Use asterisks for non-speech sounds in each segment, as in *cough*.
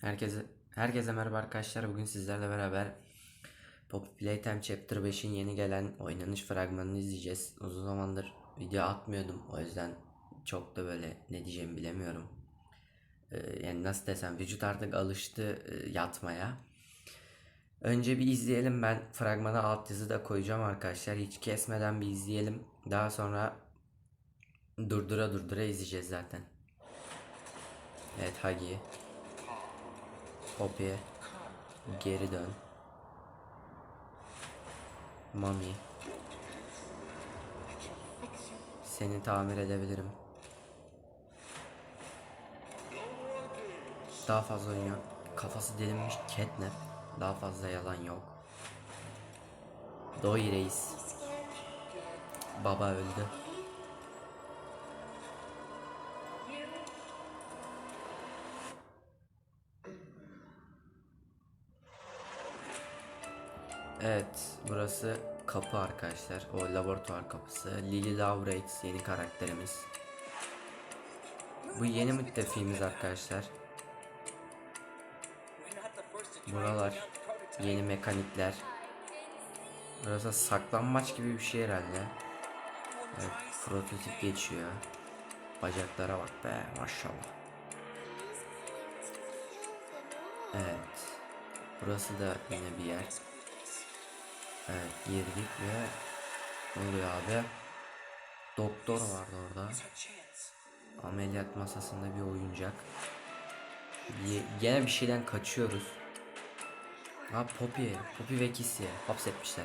Herkese herkese merhaba arkadaşlar. Bugün sizlerle beraber Poppy Playtime Chapter 5'in yeni gelen oynanış fragmanını izleyeceğiz. Uzun zamandır video atmıyordum. O yüzden çok da böyle ne diyeceğimi bilemiyorum. Ee, yani nasıl desem vücut artık alıştı e, yatmaya. Önce bir izleyelim. Ben fragmana altyazı da koyacağım arkadaşlar. Hiç kesmeden bir izleyelim. Daha sonra durdura durdura izleyeceğiz zaten. Evet Hagi. Poppy. Geri dön. Mami. Seni tamir edebilirim. Daha fazla oynuyor. Kafası delinmiş catnap. Daha fazla yalan yok. Doi reis. Baba öldü. Evet, burası kapı arkadaşlar. O laboratuvar kapısı. Lily Lovelace yeni karakterimiz. Bu yeni müttefiğimiz arkadaşlar. Buralar yeni mekanikler. Burası saklanmaç gibi bir şey herhalde. Evet, prototip geçiyor. Bacaklara bak be maşallah. Evet. Burası da yine bir yer. Evet girdik ve ne oluyor abi? Doktor vardı orada. Ameliyat masasında bir oyuncak. Bir, gene bir şeyden kaçıyoruz. Ha Poppy, Poppy ve Kissy hapsetmişler.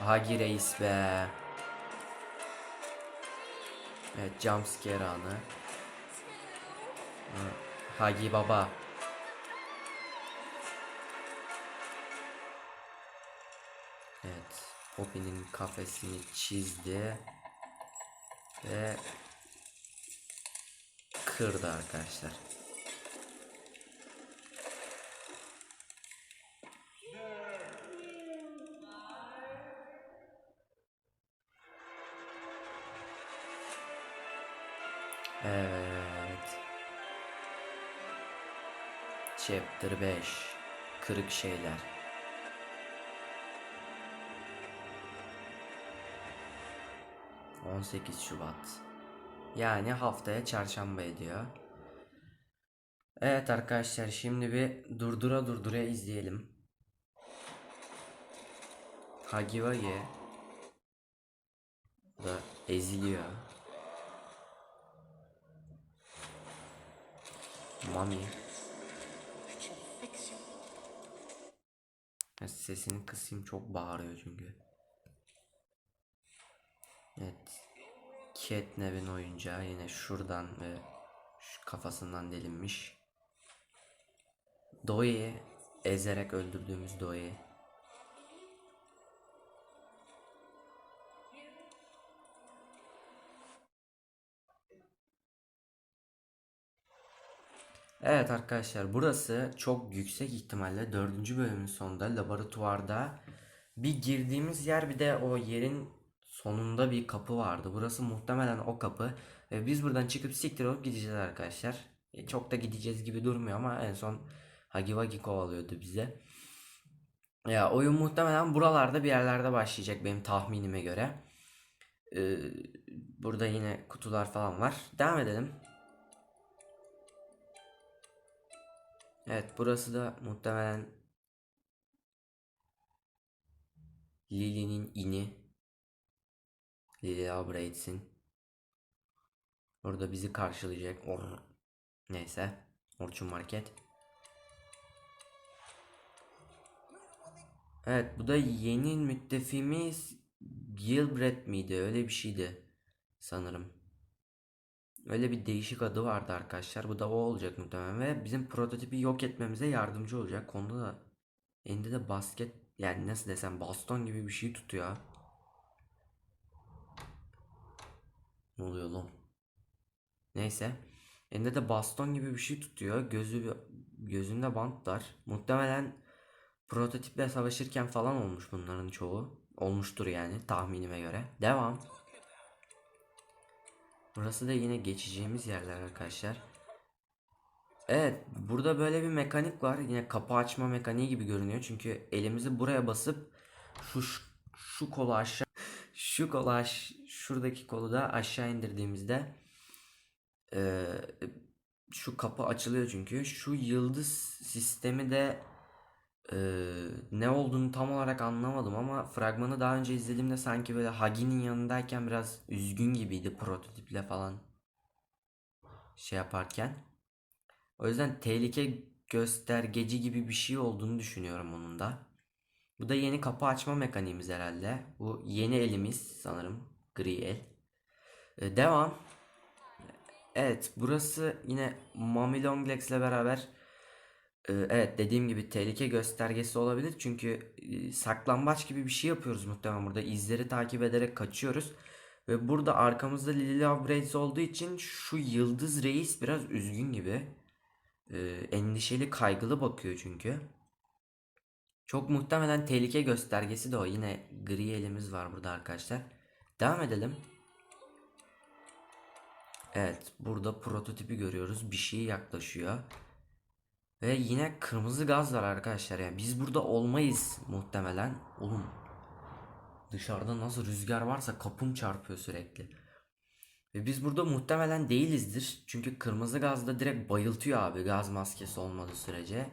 Hagi reis be. Evet jumpscare anı. Hagi baba. Evet. Poppy'nin kafesini çizdi. Ve kırdı arkadaşlar. Evet. Chapter 5 Kırık şeyler. ...18 Şubat... ...yani haftaya çarşamba ediyor... ...evet arkadaşlar şimdi bir... ...durdura durdura izleyelim... ...Hagiwagi... ...da eziliyor... Mami... Sesini kısayım çok bağırıyor çünkü. Evet. Catnap'in oyuncağı yine şuradan ve şu kafasından delinmiş. Doi ezerek öldürdüğümüz Doi. Evet arkadaşlar burası çok yüksek ihtimalle dördüncü bölümün sonunda laboratuvarda bir girdiğimiz yer bir de o yerin sonunda bir kapı vardı. Burası muhtemelen o kapı ve biz buradan çıkıp siktir olup gideceğiz arkadaşlar. E, çok da gideceğiz gibi durmuyor ama en son Hagiwagi kovalıyordu bize. Ya oyun muhtemelen buralarda bir yerlerde başlayacak benim tahminime göre. Ee, burada yine kutular falan var. Devam edelim. Evet burası da muhtemelen Lily'nin ini. Lily Albright'sin. Orada bizi karşılayacak. Or Neyse. Orçun Market. Evet bu da yeni müttefimiz Gilbert miydi? Öyle bir şeydi. Sanırım. Öyle bir değişik adı vardı arkadaşlar. Bu da o olacak muhtemelen ve bizim prototipi yok etmemize yardımcı olacak. Konuda da elinde de basket yani nasıl desem baston gibi bir şey tutuyor. Ne oluyor lan? Neyse. Elinde de baston gibi bir şey tutuyor. Gözü gözünde bantlar. Muhtemelen prototiple savaşırken falan olmuş bunların çoğu. Olmuştur yani tahminime göre. Devam. Burası da yine geçeceğimiz yerler arkadaşlar. Evet, burada böyle bir mekanik var. Yine kapı açma mekaniği gibi görünüyor. Çünkü elimizi buraya basıp şu şu kolu aşağı *laughs* şu kolu aş şuradaki kolu da aşağı indirdiğimizde eee, şu kapı açılıyor çünkü. Şu yıldız sistemi de eee, ne olduğunu tam olarak anlamadım ama fragmanı daha önce izlediğimde sanki böyle Hagi'nin yanındayken biraz üzgün gibiydi prototiple falan şey yaparken. O yüzden tehlike göstergeci gibi bir şey olduğunu düşünüyorum onun da. Bu da yeni kapı açma mekaniğimiz herhalde. Bu yeni elimiz sanırım. Gri el. Ee, devam. Evet burası yine Mami Longlegs ile beraber evet dediğim gibi tehlike göstergesi olabilir. Çünkü e, saklambaç gibi bir şey yapıyoruz muhtemelen burada. izleri takip ederek kaçıyoruz. Ve burada arkamızda Lily Love Braids olduğu için şu Yıldız Reis biraz üzgün gibi. E, endişeli kaygılı bakıyor çünkü. Çok muhtemelen tehlike göstergesi de o. Yine gri elimiz var burada arkadaşlar. Devam edelim. Evet, burada prototipi görüyoruz. Bir şey yaklaşıyor. Ve yine kırmızı gaz var arkadaşlar. Yani biz burada olmayız muhtemelen. Oğlum dışarıda nasıl rüzgar varsa kapım çarpıyor sürekli. Ve biz burada muhtemelen değilizdir. Çünkü kırmızı gazda direkt bayıltıyor abi gaz maskesi olmadığı sürece.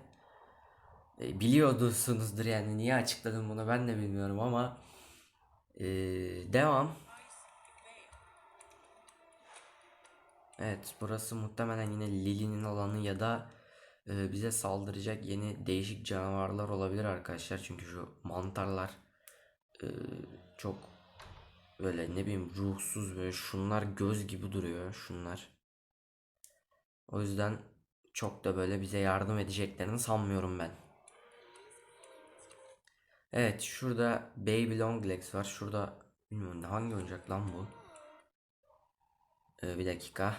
E, biliyordunuzdur yani niye açıkladım bunu ben de bilmiyorum ama e, devam. Evet burası muhtemelen yine Lily'nin alanı ya da e, bize saldıracak yeni değişik canavarlar olabilir arkadaşlar. Çünkü şu mantarlar e, çok böyle ne bileyim ruhsuz böyle şunlar göz gibi duruyor şunlar. O yüzden çok da böyle bize yardım edeceklerini sanmıyorum ben. Evet şurada Baby Longlegs var. Şurada bilmiyorum hangi oyuncak lan bu? Ee, bir dakika.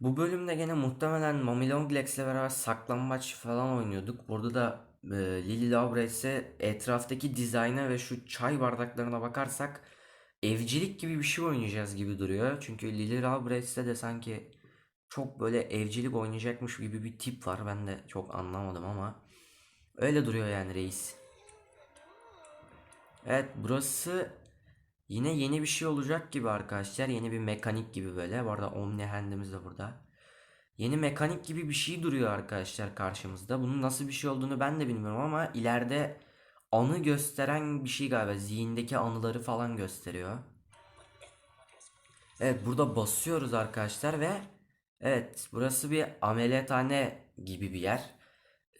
Bu bölümde gene muhtemelen Mami Longlegs'le beraber saklambaç falan oynuyorduk. Burada da e, Lily Lovelace'e etraftaki dizayna ve şu çay bardaklarına bakarsak evcilik gibi bir şey oynayacağız gibi duruyor. Çünkü Lily Lovelace'de de sanki çok böyle evcilik oynayacakmış gibi bir tip var. Ben de çok anlamadım ama öyle duruyor yani reis. Evet burası yine yeni bir şey olacak gibi arkadaşlar. Yeni bir mekanik gibi böyle. Bu arada Omni Hand'imiz de burada. Yeni mekanik gibi bir şey duruyor arkadaşlar karşımızda. Bunun nasıl bir şey olduğunu ben de bilmiyorum ama ileride anı gösteren bir şey galiba. Zihindeki anıları falan gösteriyor. Evet burada basıyoruz arkadaşlar ve evet burası bir ameliyathane gibi bir yer.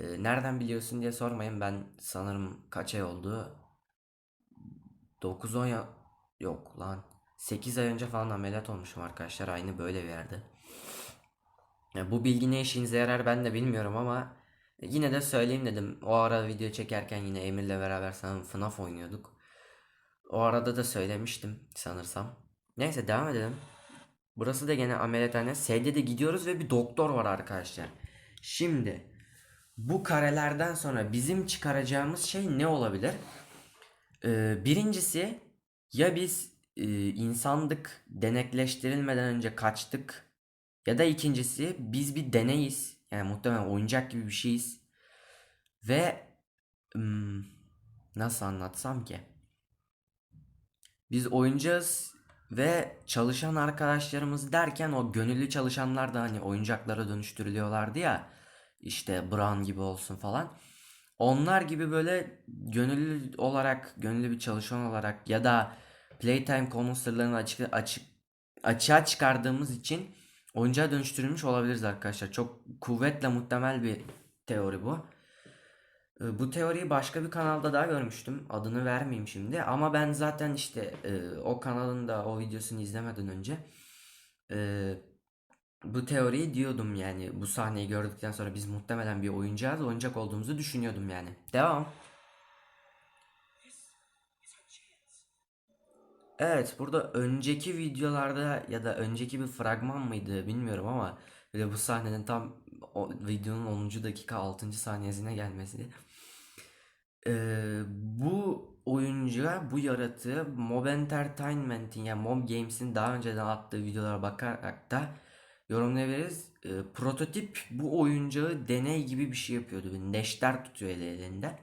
Ee, nereden biliyorsun diye sormayın. Ben sanırım kaç ay oldu? 9-10 ya yok lan. 8 ay önce falan ameliyat olmuşum arkadaşlar. Aynı böyle bir yerde. Bu bilgi ne işinize yarar ben de bilmiyorum ama yine de söyleyeyim dedim. O ara video çekerken yine Emir'le beraber sanırım FNAF oynuyorduk. O arada da söylemiştim sanırsam. Neyse devam edelim. Burası da gene ameliyathane. S'de de gidiyoruz ve bir doktor var arkadaşlar. Şimdi bu karelerden sonra bizim çıkaracağımız şey ne olabilir? Ee, birincisi ya biz e, insandık denekleştirilmeden önce kaçtık ya da ikincisi biz bir deneyiz. Yani muhtemelen oyuncak gibi bir şeyiz. Ve hmm, nasıl anlatsam ki? Biz oyuncağız ve çalışan arkadaşlarımız derken o gönüllü çalışanlar da hani oyuncaklara dönüştürülüyorlardı ya. İşte Brown gibi olsun falan. Onlar gibi böyle gönüllü olarak, gönüllü bir çalışan olarak ya da Playtime konu sırlarını açık, açık, açığa çıkardığımız için oyuncağa dönüştürülmüş olabiliriz arkadaşlar. Çok kuvvetle muhtemel bir teori bu. Ee, Bu teoriyi başka bir kanalda daha görmüştüm. Adını vermeyeyim şimdi. Ama ben zaten işte e, o kanalın da o videosunu izlemeden önce e, bu teoriyi diyordum yani. Bu sahneyi gördükten sonra biz muhtemelen bir oyuncağız. Oyuncak olduğumuzu düşünüyordum yani. Devam. Evet burada önceki videolarda ya da önceki bir fragman mıydı bilmiyorum ama böyle bu sahnenin tam o videonun 10. dakika 6. saniyesine gelmesi. Ee, bu oyuncuya bu yaratığı Mob Entertainment'in yani Mob Games'in daha önceden attığı videolara bakarak da yorumlayabiliriz. Ee, prototip bu oyuncağı deney gibi bir şey yapıyordu. Bir neşter tutuyor eli elinde.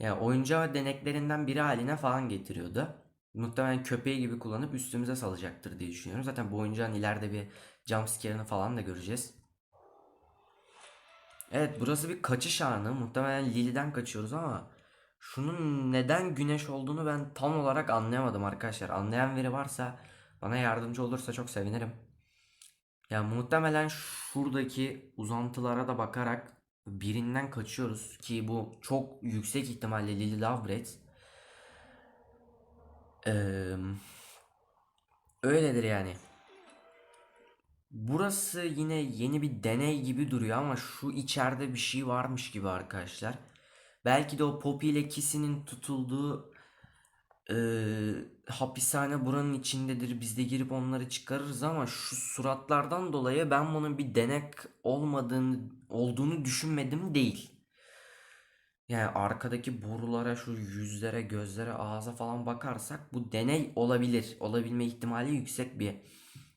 Yani oyuncağı deneklerinden biri haline falan getiriyordu. Muhtemelen köpeği gibi kullanıp üstümüze salacaktır diye düşünüyorum. Zaten bu oyuncağın ileride bir jumpscare'ını falan da göreceğiz. Evet burası bir kaçış anı. Muhtemelen Lily'den kaçıyoruz ama şunun neden güneş olduğunu ben tam olarak anlayamadım arkadaşlar. Anlayan biri varsa bana yardımcı olursa çok sevinirim. Ya muhtemelen şuradaki uzantılara da bakarak birinden kaçıyoruz ki bu çok yüksek ihtimalle Lily Lovebreath. Eee öyledir yani. Burası yine yeni bir deney gibi duruyor ama şu içeride bir şey varmış gibi arkadaşlar. Belki de o Poppy ile Kissy'nin tutulduğu hapishane buranın içindedir. Biz de girip onları çıkarırız ama şu suratlardan dolayı ben bunun bir denek olmadığını olduğunu düşünmedim değil. Yani arkadaki borulara, şu yüzlere, gözlere, ağza falan bakarsak bu deney olabilir. Olabilme ihtimali yüksek bir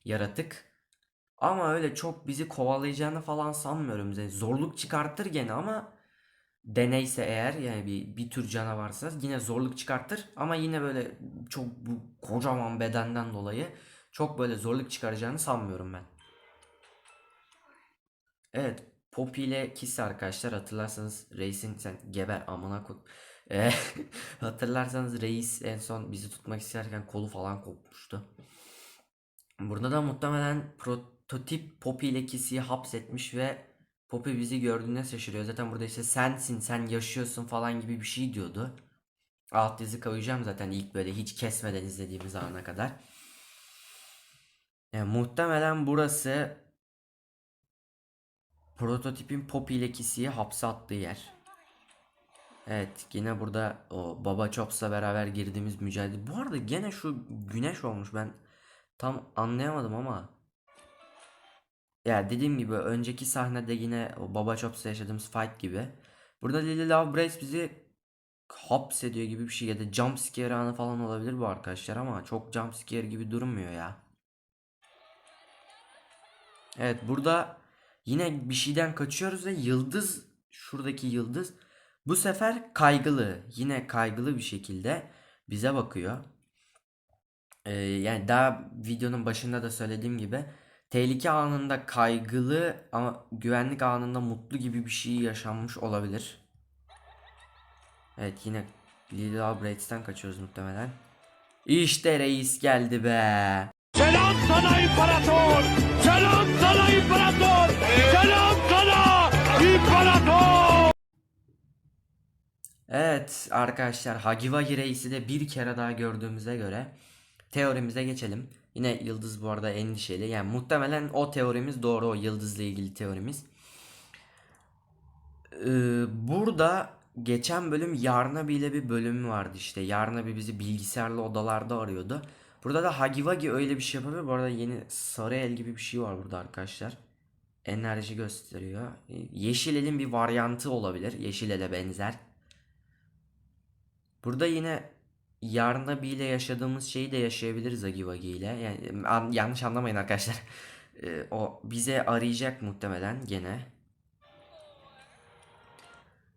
yaratık. Ama öyle çok bizi kovalayacağını falan sanmıyorum. Yani zorluk çıkartır gene ama deneyse eğer yani bir, bir tür canavarsa yine zorluk çıkartır. Ama yine böyle çok bu kocaman bedenden dolayı çok böyle zorluk çıkaracağını sanmıyorum ben. Evet. Poppy ile Kiss arkadaşlar hatırlarsanız Reis'in sen geber amına koy. *laughs* Eee, hatırlarsanız Reis en son bizi tutmak isterken kolu falan kopmuştu. Burada da muhtemelen prototip Poppy ile Kissy'yi hapsetmiş ve Poppy bizi gördüğünde şaşırıyor. Zaten burada işte sensin, sen yaşıyorsun falan gibi bir şey diyordu. Alt yazı koyacağım zaten ilk böyle hiç kesmeden izlediğimiz ana kadar. Yani muhtemelen burası prototipin Poppy ile Kissy'yi hapse attığı yer. Evet yine burada o Baba Chops'la beraber girdiğimiz mücadele. Bu arada gene şu güneş olmuş ben tam anlayamadım ama. Ya dediğim gibi önceki sahnede yine o Baba Chops'la yaşadığımız fight gibi. Burada Lily Lovebreath bizi hapsediyor gibi bir şey ya da jump scare anı falan olabilir bu arkadaşlar ama çok jump scare gibi durmuyor ya. Evet burada yine bir şeyden kaçıyoruz ve yıldız şuradaki yıldız bu sefer kaygılı yine kaygılı bir şekilde bize bakıyor. Ee, yani daha videonun başında da söylediğim gibi tehlike anında kaygılı ama güvenlik anında mutlu gibi bir şey yaşanmış olabilir. Evet yine Lily Albright'ten kaçıyoruz muhtemelen. İşte reis geldi be. Selam sana imparator! Selam sana imparator! Selam sana imparator! Evet arkadaşlar Hagiwagi Reis'i de bir kere daha gördüğümüze göre teorimize geçelim. Yine Yıldız bu arada endişeli. Yani muhtemelen o teorimiz doğru o Yıldız'la ilgili teorimiz. Ee, burada geçen bölüm Yarnabi ile bir bölümü vardı işte. Yarnabi bizi bilgisayarlı odalarda arıyordu. Burada da Hagiwagi öyle bir şey yapıyor. Bu arada yeni sarı el gibi bir şey var burada arkadaşlar. Enerji gösteriyor. Yeşil elin bir varyantı olabilir. Yeşil ele benzer. Burada yine Yarnabi ile yaşadığımız şeyi de yaşayabiliriz Hagiwagi ile. Yani an- yanlış anlamayın arkadaşlar. *laughs* Ee, o bize arayacak muhtemelen gene.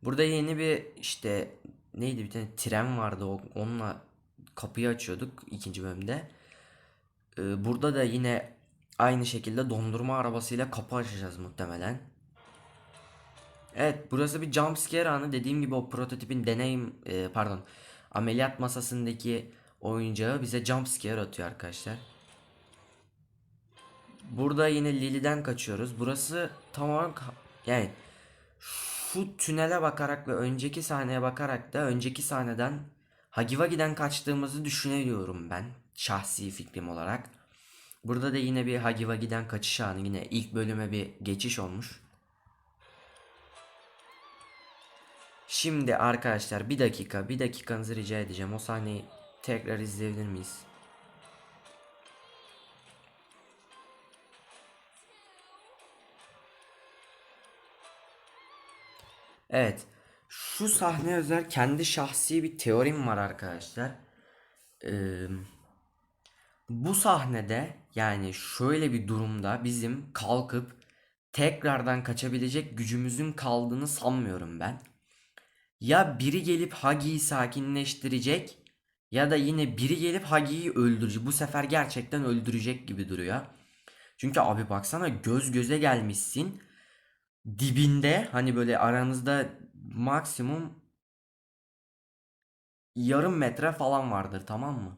Burada yeni bir işte neydi bir tane tren vardı o, onunla kapıyı açıyorduk ikinci bölümde. Ee, burada da yine aynı şekilde dondurma arabasıyla kapı açacağız muhtemelen. Evet burası bir jump scare anı dediğim gibi o prototipin deneyim e, pardon ameliyat masasındaki oyuncağı bize jump scare atıyor arkadaşlar. Burada yine Lily'den kaçıyoruz. Burası tam olarak yani şu tünele bakarak ve önceki sahneye bakarak da önceki sahneden Hagiwagi'den kaçtığımızı düşünüyorum ben şahsi fikrim olarak. Burada da yine bir Hagiwagi'den kaçış anı yine ilk bölüme bir geçiş olmuş. Şimdi arkadaşlar bir dakika bir dakikanızı rica edeceğim. O sahneyi tekrar izleyebilir miyiz? Evet. Şu sahne özel kendi şahsi bir teorim var arkadaşlar. Ee, bu sahnede yani şöyle bir durumda bizim kalkıp tekrardan kaçabilecek gücümüzün kaldığını sanmıyorum ben. Ya biri gelip Hagi'yi sakinleştirecek ya da yine biri gelip Hagi'yi öldürecek. Bu sefer gerçekten öldürecek gibi duruyor. Çünkü abi baksana göz göze gelmişsin. Dibinde hani böyle aranızda maksimum yarım metre falan vardır tamam mı?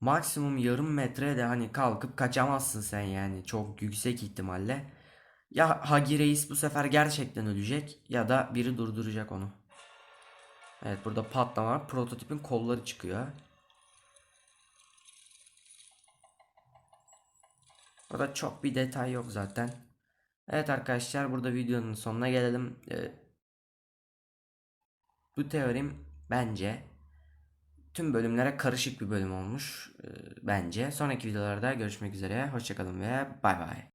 Maksimum yarım metre de hani kalkıp kaçamazsın sen yani çok yüksek ihtimalle. Ya Hagi Reis bu sefer gerçekten ölecek ya da biri durduracak onu. Evet burada patlama. Prototipin kolları çıkıyor. Burada çok bir detay yok zaten. Evet arkadaşlar burada videonun sonuna gelelim. Ee, bu teorim bence tüm bölümlere karışık bir bölüm olmuş. Ee, bence. Sonraki videolarda görüşmek üzere. Hoşçakalın ve bay bay.